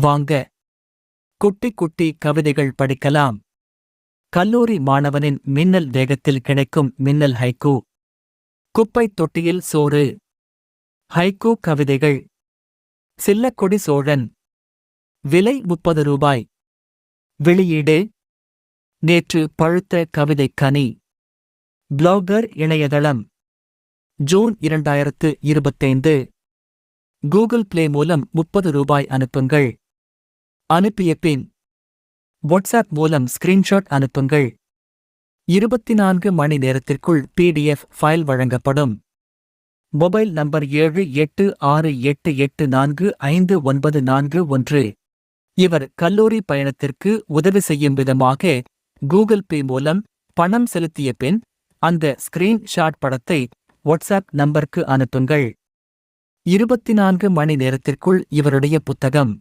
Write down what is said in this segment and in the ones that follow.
வாங்க. குட்டி குட்டி கவிதைகள் படிக்கலாம். கல்லூரி மாணவனின் மின்னல் வேகத்தில் கிடைக்கும் மின்னல் ஹைக்கூ குப்பைத் தொட்டியில் சோறு. ஹைக்கூ கவிதைகள். சில்லக்கொடி சோழன். விலை முப்பது ரூபாய். வெளியீடு. நேற்று பழுத்த கவிதை கனி. பிளாகர் இணையதளம். ஜூன் இரண்டாயிரத்து இருபத்தைந்து. கூகுள் பிளே மூலம் முப்பது ரூபாய் அனுப்புங்கள். அனுப்பிய பின் வாட்ஸ்அப் மூலம் ஸ்கிரீன்ஷாட் அனுப்புங்கள். இருபத்தி நான்கு மணி நேரத்திற்குள் பிடிஎஃப் ஃபைல் வழங்கப்படும். மொபைல் நம்பர் ஏழு எட்டு ஆறு எட்டு எட்டு நான்கு ஐந்து ஒன்பது நான்கு ஒன்று. இவர் கல்லூரி பயணத்திற்கு உதவி செய்யும் விதமாக கூகுள் பே மூலம் பணம் செலுத்திய பின் அந்த ஸ்கிரீன்ஷாட் படத்தை வாட்ஸ்அப் நம்பருக்கு அனுப்புங்கள். இருபத்தி நான்கு மணி நேரத்திற்குள் இவருடைய புத்தகம்.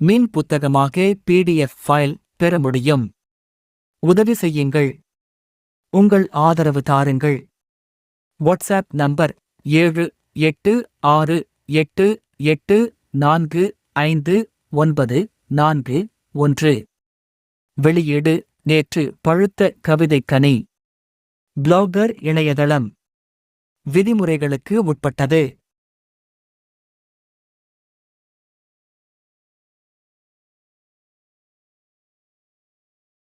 மின் புத்தகமாக பிடிஎஃப் ஃபைல் பெற முடியும். உதவி செய்யுங்கள். உங்கள் ஆதரவு தாருங்கள். வாட்ஸ்அப் நம்பர் ஏழு எட்டு ஆறு எட்டு எட்டு நான்கு ஐந்து ஒன்பது நான்கு ஒன்று. வெளியீடு நேற்று பழுத்த கவிதை கனி. பிளாகர் இணையதளம். விதிமுறைகளுக்கு உட்பட்டது.